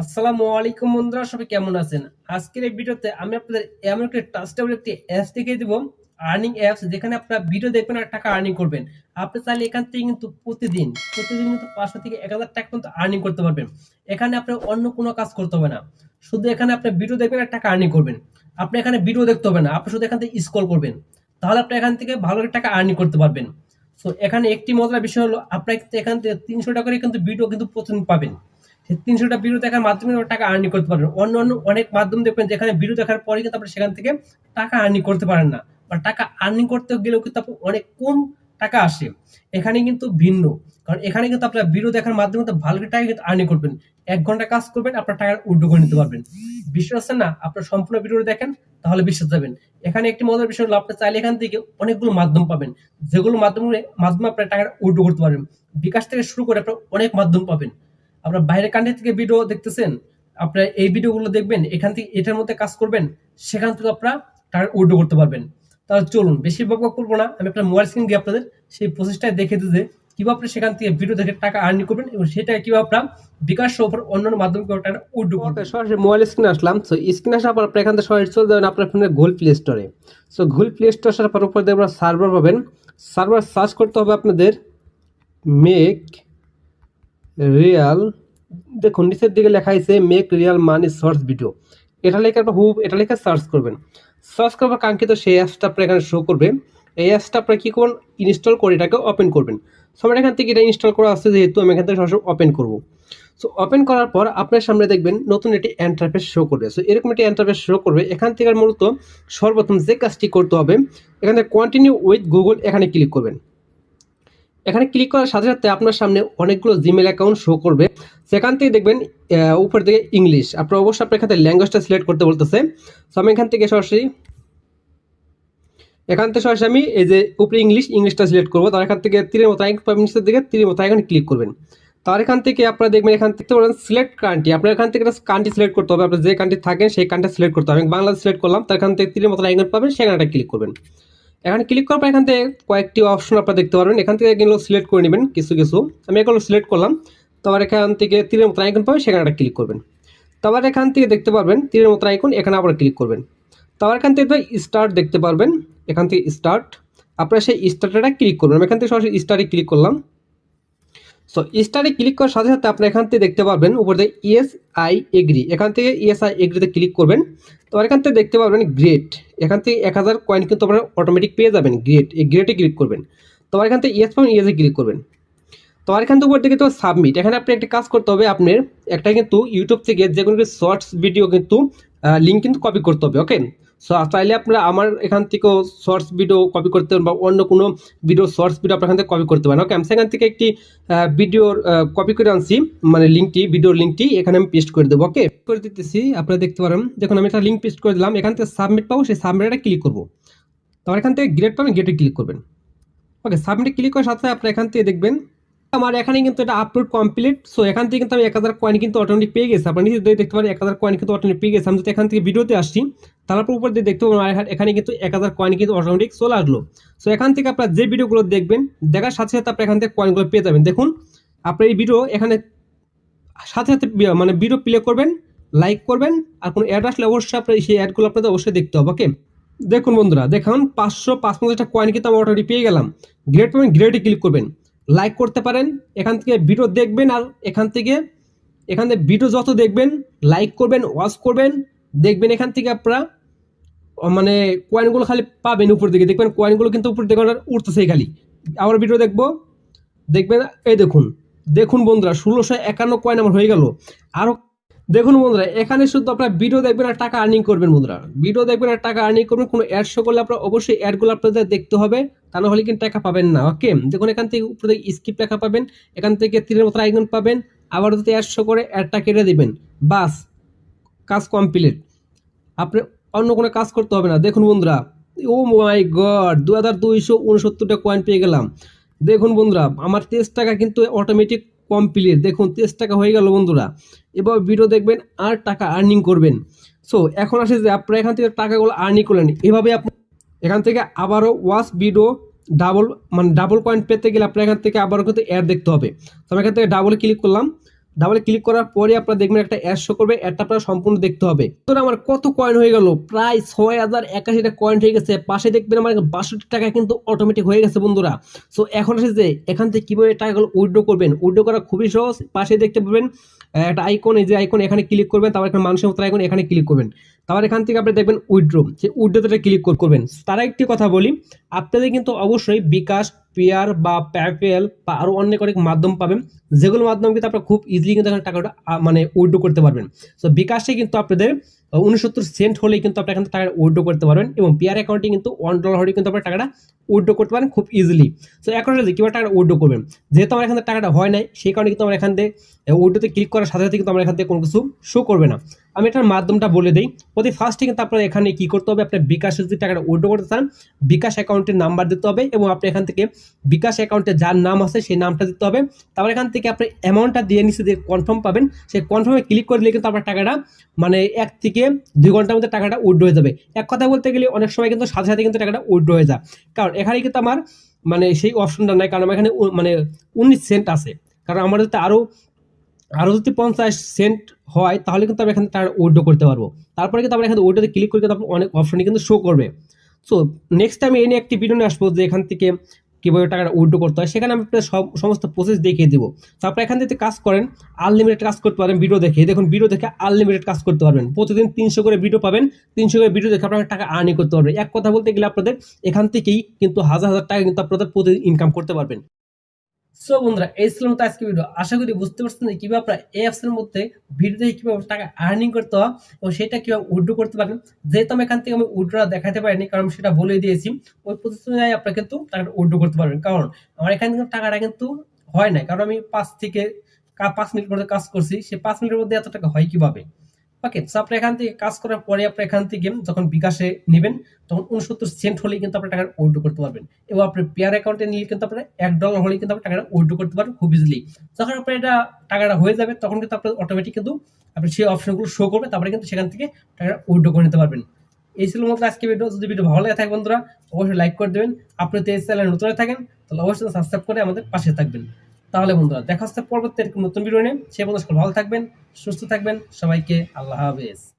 আসসালামু আলাইকুম বন্ধুরা, সবাই কেমন আছেন? আজকের এই ভিডিওতে আমি আপনাদের এমন একটি ট্রাস্টেবল একটি অ্যাপস দেখিয়ে দিব আর্নিং অ্যাপস যেখানে আপনারা ভিডিও দেখবেন আর টাকা আর্নিং করবেন। আপনি চাইলে এখান থেকে কিন্তু প্রতিদিন প্রতিদিন কিন্তু পাঁচশো থেকে এক হাজার টাকা কিন্তু আর্নিং করতে পারবেন। এখানে আপনার অন্য কোনো কাজ করতে হবে না। শুধু এখানে আপনি ভিডিও দেখবেন আর টাকা আর্নিং করবেন। আপনি এখানে ভিডিও দেখতে হবে না, আপনি শুধু এখান থেকে স্ক্রল করবেন। তাহলে আপনি এখান থেকে ভালো টাকা আর্নিং করতে পারবেন। সো এখানে একটি মজার বিষয় হলো, আপনার এখান থেকে তিনশো টাকা করে কিন্তু ভিডিও কিন্তু প্রতিদিন পাবেন। তিনশোটা ভিডিও দেখার মাধ্যমে টাকা আর্নিং করতে পারবেন অন্য অন্য অনেক মাধ্যম দেখবেন যেখানে ভিডিও দেখার পরে কিন্তু আপনি সেখান থেকে টাকা আর্নিং করতে পারেন না। বা টাকা আর্নিং করতে গেলেও কিন্তু আপনি অনেক কম টাকা আসে। এখানে কিন্তু ভিন্ন। কারণ এখানে কিন্তু আপনার ভিডিও দেখার মাধ্যমে কিন্তু ভালো টাকা কিন্তু আর্নিং করবেন। এক ঘণ্টা কাজ করবেন, আপনার টাকা উল্টো করে নিতে পারবেন। বিশ্বাস আছে না? আপনার সম্পূর্ণ ভিডিও দেখেন, তাহলে বিশ্বাস যাবেন। এখানে একটি মজার বিষয় হলো, আপনি চাইলে এখান থেকে অনেকগুলো মাধ্যম পাবেন। যেগুলো মাধ্যমে মাধ্যমে আপনার টাকা উল্টো করতে পারবেন। বিকাশ থেকে শুরু করে আপনার অনেক মাধ্যম পাবেন। আপনার বাইরের কান্ট্রি থেকে ভিডিও দেখতেছেন, আপনার এই ভিডিওগুলো দেখবেন, এখান থেকে এটার মধ্যে কাজ করবেন, সেখান থেকে আপনারা টাকা উল্টো করতে পারবেন। তাহলে চলুন বেশি করব না, আমি আপনার মোবাইল স্ক্রিন দিয়ে আপনাদের সেই প্রসেসটাই দেখে দিতে কীভাবে আপনি সেখান থেকে ভিডিও দেখে টাকা আর্নি করবেন এবং সেটা কীভাবে আপনার বিকাশ সহ অন্যান্য মাধ্যমে টাকা উল্টো করবেন। সরাসরি মোবাইল স্ক্রিনে আসলাম। সো স্ক্রিনে আসার পর আপনি এখান থেকে সরাসরি চলে যাবেন আপনার ফোনের গুগল প্লে স্টোরে সো গুগল প্লে স্টোর আসার পর উপরে আপনার সার্ভার পাবেন। সার্ভার সার্চ করতে হবে আপনাদের মেক রিয়াল দেখুন, নিচের দিকে লেখা আছে make real money search video এটা লেখা একটা হুব, এটা লেখা সার্চ করবেন। সার্চ করার পর কাঙ্ক্ষিত সেই অ্যাপসটা আপনার এখানে শো করবে। এই অ্যাপসটা আপনার কী করুন ইনস্টল করে এটাকে ওপেন করবেন। সো আমার এখান থেকে এটা ইনস্টল করা আছে, যেহেতু আমি এখান থেকে সরাসরি ওপেন করব। সো ওপেন করার পর আপনার সামনে দেখবেন নতুন একটি এন্টারফেস শো করবে। সো এরকম একটি এন্টারফেস শো করবে। এখান থেকে মূলত সর্বপ্রথম যে কাজটি করতে হবে, এখানে কন্টিনিউ উইথ গুগল এখানে ক্লিক করবেন। এখানে ক্লিক করার সাথে সাথে আপনার সামনে অনেকগুলো জিমেল অ্যাকাউন্ট শো করবে। সেখান থেকে দেখবেন উপর দিকে ইংলিশ আপনার অবশ্যই আপনার এখানে ল্যাঙ্গুয়েজটা সিলেক্ট করতে বলতেছে। সো আমি এখান থেকে সরাসরি, এখান থেকে সরাসরি আমি এই যে উপরে ইংলিশ ইংলিশটা সিলেক্ট করব। তার এখান থেকে তীরের মতো আইকন পাবেন, নিচের দিকে তীরের মতো আইকনে ক্লিক করবেন। তার এখান থেকে আপনারা দেখবেন, এখান থেকে বলেন সিলেক্ট কান্ট্রি আপনার এখান থেকে কান্ট্রি সিলেক্ট করতে হবে। আপনার যে কান্ট্রি থাকেন, সেই কান্ট্রি সিলেক্ট করতে হবে। বাংলাদেশ সিলেক্ট করলাম, তার এখান থেকে তীরের মতো আইকন পাবেন, সেখানে ক্লিক করবেন। এখানে ক্লিক করার পর এখান থেকে কয়েকটি অপশন আপনারা দেখতে পারবেন। এখান থেকে এগুলো সিলেক্ট করে নেবেন কিছু কিছু। আমি এগুলো সিলেক্ট করলাম। তারপর এখান থেকে তীরের মতো আইকন পাবেন, সেখানে একটা ক্লিক করবেন। তারপর এখান থেকে দেখতে পারবেন তীরের মতো আইকন এখানে আবার ক্লিক করবেন। তারপর এখান থেকে স্টার্ট দেখতে পারবেন। এখান থেকে স্টার্ট আপনারা সেই স্টার্টটা ক্লিক করবেন। আমি এখান থেকে সরাসরি স্টার্টে ক্লিক করলাম। সো স্টারে ক্লিক করার সাথে সাথে আপনি এখান থেকে দেখতে পারবেন, উপরে থেকে ইএস আই এগ্রি এখান থেকে ইএস আই এগ্রিতে ক্লিক করবেন। তো এখান থেকে দেখতে পারবেন গ্রেট এখান থেকে এক হাজার কয়েন কিন্তু আপনারা অটোমেটিক পেয়ে যাবেন গ্রেট এই গ্রেটে ক্লিক করবেন। তো এখান থেকে ইয়েস পাবেন ইয়েসে ক্লিক করবেন। তো এখান থেকে উপর থেকে তো সাবমিট এখানে আপনি একটা কাজ করতে হবে আপনার, একটা কিন্তু ইউটিউব থেকে যে কোনো শর্টস ভিডিও কিন্তু লিঙ্ক কিন্তু কপি করতে হবে ওকে সো চাইলে আপনারা আমার এখান থেকেও শর্টস ভিডিও কপি করতে পারেন বা অন্য কোনো ভিডিও শর্টস ভিডিও আপনার এখান থেকে কপি করতে পারেন ওকে আমি সেখান থেকে একটি ভিডিওর কপি করে আনছি মানে লিঙ্কটি ভিডিওর লিঙ্কটি এখানে আমি পেস্ট করে দেবো ওকে করে দিতেছি, আপনারা দেখতে পারেন, দেখুন আমি একটা লিঙ্ক পেস্ট করে দিলাম, এখান থেকে সাবমিট পাবো, সেই সাবমিটটা ক্লিক করব। তারপর এখান থেকে গ্রেড পাবেন গ্রেডে ক্লিক করবেন ওকে সাবমিটে ক্লিক করার সাথে আপনারা এখান থেকে দেখবেন আমার এখানে কিন্তু এটা আপলোড কমপ্লিট সো এখান থেকে কিন্তু আমি এক হাজার কয়েন কিন্তু অটোমেটিক পেয়ে গেছি। আপনার দিয়ে দেখতে পারেন, এক হাজার কয়েন কিন্তু অটোমেটিক পেয়ে গেছি। আমি যদি এখান থেকে ভিডিওতে আসছি তারপর উপর দিয়ে দেখতে পাবেন এখানে- কিন্তু এক হাজার কয়েন কিন্তু অটোমেটিক চলে আসলো। সো এখান থেকে আপনার যে ভিডিওগুলো দেখবেন, দেখার সাথে সাথে আপনি এখান থেকে কয়েনগুলো পেয়ে যাবেন। দেখুন, আপনার এই ভিডিও এখানে সাথে সাথে মানে ভিডিও প্লে করবেন লাইক করবেন, আর কোনো অ্যাড আসলে অবশ্যই আপনার সেই অ্যাডগুলো আপনাদের অবশ্যই দেখতে হবে ওকে দেখুন বন্ধুরা, দেখুন পাঁচশো পাঁচ পঞ্চাশটা কয়েন কিন্তু আমি অটোমেটিক পেয়ে গেলাম। গ্রেড পাবেন গ্রেডে ক্লিক করবেন। লাইক করতে পারেন, এখান থেকে ভিডিও দেখবেন আর এখান থেকে এখান থেকে ভিডিও যত দেখবেন লাইক করবেন ওয়াচ করবেন, দেখবেন এখান থেকে আপনারা মানে কয়েনগুলো খালি পাবেন উপর দিকে, দেখবেন কয়েনগুলো কিন্তু উপর দিকে উঠতেছে খালি। আবার ভিডিও দেখব, দেখবেন, এই দেখুন দেখুন বন্ধুরা, ষোলোশো একান্ন কয়েন আমার হয়ে গেল। আরও দেখুন বন্ধুরা, এখানে শুধু আপনারা ভিডিও দেখবেন আর টাকা আর্নিং করবেন বন্ধুরা। ভিডিও দেখবেন আর টাকা আর্নিং করবেন, কোনো অ্যাড শো করলে আপনার অবশ্যই অ্যাডগুলো আপনাদের দেখতে হবে। তা না হলে কিন্তু টাকা পাবেন না ওকে দেখুন, এখান থেকে উপরে স্কিপ লেখা পাবেন, এখান থেকে তীরের মতো আইকন পাবেন, আবার যদি অ্যাড শো করে অ্যাডটা কেটে দেবেন। বাস, কাজ কমপ্লিট আপনি অন্য কোনো কাজ করতে হবে না। দেখুন বন্ধুরা, ও মাই গড দু হাজার দুইশো উনসত্তরটা কয়েন পেয়ে গেলাম। দেখুন বন্ধুরা, আমার তেইশ টাকা কিন্তু অটোমেটিক কমপ্লিট দেখুন, তেইশ টাকা হয়ে গেল বন্ধুরা। এবার ভিডিও দেখবেন আর টাকা আর্নিং করবেন। সো এখন আসে যে আপনারা এখান থেকে টাকাগুলো আর্নিং করলেন। এভাবে আপনি এখান থেকে আবারও ওয়াচ ভিডিও ডাবল মানে ডাবল কয়েন পেতে গেলে আপনার এখান থেকে আবারও কিন্তু অ্যাড দেখতে হবে। তো আমি এখান থেকে ডাবল ক্লিক করলাম। ডাবলে ক্লিক করার পরে আপনারা দেখবেন একটা অ্যাড শো করবে অ্যাডটা আপনারা সম্পূর্ণ দেখতে হবে। তো আমার কত কয়েন হয়ে গেল? প্রায় ছয় হাজার একাশিটা কয়েন হয়ে গেছে। পাশে দেখবেন আমার বাষট্টি টাকা কিন্তু অটোমেটিক হয়ে গেছে বন্ধুরা। সো এখন যে, এখান থেকে কীভাবে টাকাগুলো উইড্রো করবেন? উইড্রো করা খুবই সহজ। পাশে দেখতে পাবেন একটা আইকন এই যে আইকন এখানে ক্লিক করবেন, তারপর এখানে মানুষের মতো আইকন এখানে ক্লিক করবেন। তারপর এখান থেকে আপনি দেখবেন উইড্রো যে উইড্রোতে ক্লিক করবেন। তারা একটি কথা বলি, আপনাদের কিন্তু অবশ্যই বিকাশ পেয়ার বা প্যাপেল বা আরও অনেক অনেক মাধ্যম পাবেন। যেগুলোর মাধ্যমে কিন্তু আপনারা খুব ইজিলি কিন্তু এখানে টাকাটা মানে উইড্রো করতে পারবেন। সো বিকাশে কিন্তু আপনাদের উনসত্তর সেন্ট হলেই কিন্তু আপনি এখান থেকে টাকা উইড্রো করতে পারবেন এবং পিয়ার অ্যাকাউন্টে কিন্তু ওয়ান ডলার হলে কিন্তু আপনার টাকাটা উইড্রো করতে পারেন খুব ইজিলি সো এখন যদি কীভাবে টাকাটা উইড্রো করবেন? যেহেতু আমার এখান থেকে টাকাটা হয় নাই, সেই কারণে কিন্তু আমার এখান থেকে উইড্রোতে ক্লিক করার সাথে সাথে কিন্তু আমার এখান থেকে কোনো কিছু শো করবে না। আমি এটার মাধ্যমটা বলে দিই। প্রতি ফার্স্টে কিন্তু আপনার এখানে কি করতে হবে? আপনার বিকাশে যদি টাকাটা উইড্রো করতে চান, বিকাশ অ্যাকাউন্টের নাম্বার দিতে হবে এবং আপনি এখান থেকে বিকাশ অ্যাকাউন্টে যার নাম আছে সেই নামটা দিতে হবে। তারপর এখান থেকে আপনি অ্যামাউন্টটা দিয়ে নিচে যে কনফার্ম পাবেন, সেই কনফার্মে ক্লিক করে দিলে কিন্তু আপনার টাকাটা মানে এক থেকে দুই ঘণ্টার মধ্যে টাকাটা উইড্রো হয়ে যাবে। এক কথা বলতে গেলে অনেক সময় কিন্তু সাথে সাথে কিন্তু টাকাটা উইড্রো হয়ে যায়। কারণ এখানে কিন্তু আমার মানে সেই অপশনটা নাই, কারণ আমার এখানে মানে উনিশ সেন্ট আছে। কারণ আমার যদি আরও আরও যদি পঞ্চাশ সেন্ট হয়, তাহলে কিন্তু আমি এখানে টাকা উইড্রো করতে পারব। তারপরে কিন্তু আমরা এখানে উইড্রোতে ক্লিক করে কিন্তু আপনার অনেক অপশনই কিন্তু শো করবে। সো নেক্সট টাইম এই নিয়ে একটি ভিডিও নিয়ে আসব যে এখান থেকে কীভাবে টাকাটা উইড্রো করতে হয়, সেখানে আমি আপনাদের সব, সমস্ত প্রসেস দেখিয়ে দেবো। তো আপনারা এখান থেকে কাজ করেন আনলিমিটেড কাজ করতে পারেন ভিডিও দেখে। দেখুন ভিডিও দেখে আনলিমিটেড কাজ করতে পারবেন। প্রতিদিন তিনশো করে ভিডিও পাবেন, তিনশো করে ভিডিও দেখে আপনারা টাকা আর্নিং করতে পারবেন। এক কথা বলতে গেলে আপনাদের এখান থেকেই কিন্তু হাজার হাজার টাকা কিন্তু আপনাদের প্রতিদিন ইনকাম করতে পারবেন। সো বন্ধুরা, এই ছিল মতো আজকে ভিডিও আশা করি বুঝতে পারছেন যে কীভাবে আপনারা এই অ্যাপস এর মধ্যে ভিডিও দেখে কীভাবে টাকা আর্নিং করতে হয় এবং সেটা কীভাবে উইড্রো করতে পারবেন। যেহেতু আমি এখান থেকে আমি উইড্রো দেখাতে পারিনি, কারণ সেটা বলে দিয়েছি, ওই প্রতিশ্রুতি আপনারা কিন্তু টাকাটা উইড্রো করতে পারবেন। কারণ আমার এখানে কিন্তু টাকাটা কিন্তু হয় না কারণ আমি পাঁচ থেকে পাঁচ মিনিট মধ্যে কাজ করছি। সেই পাঁচ মিনিটের মধ্যে এত টাকা হয় কীভাবে? ওকে তো আপনি এখান থেকে কাজ করার পরে আপনি এখান থেকে যখন বিকাশে নেবেন, তখন উনসত্তর সেন্ট হলেই কিন্তু আপনার টাকা উইড্রো করতে পারবেন। এবং আপনার পেয়ার অ্যাকাউন্টে নিলে কিন্তু আপনার এক ডলার হলেই কিন্তু আপনি টাকাটা উইড্রো করতে পারবেন খুব ইজিলি যখন আপনার এটা টাকাটা হয়ে যাবে, তখন কিন্তু আপনার অটোমেটিক কিন্তু আপনি সেই অপশনগুলো শো করবে তারপরে কিন্তু সেখান থেকে টাকাটা উইড্রো করে নিতে পারবেন। এই ছিল মতো আজকে ভিডিও যদি ভিডিও ভালো লাগে থাকে বন্ধুরা, অবশ্যই লাইক করে দেবেন। আপনি যদি এই চ্যানেল নতুন থাকেন, তাহলে অবশ্যই সাবস্ক্রাইব করে আমাদের পাশে থাকবেন। তাহলে বন্ধুরা, দেখা হচ্ছে পরবর্তী নতুন ভিডিও নিয়ে। সে বন্ধু সকল ভালো থাকবেন, সুস্থ থাকবেন। সবাইকে আল্লাহ হাফেজ।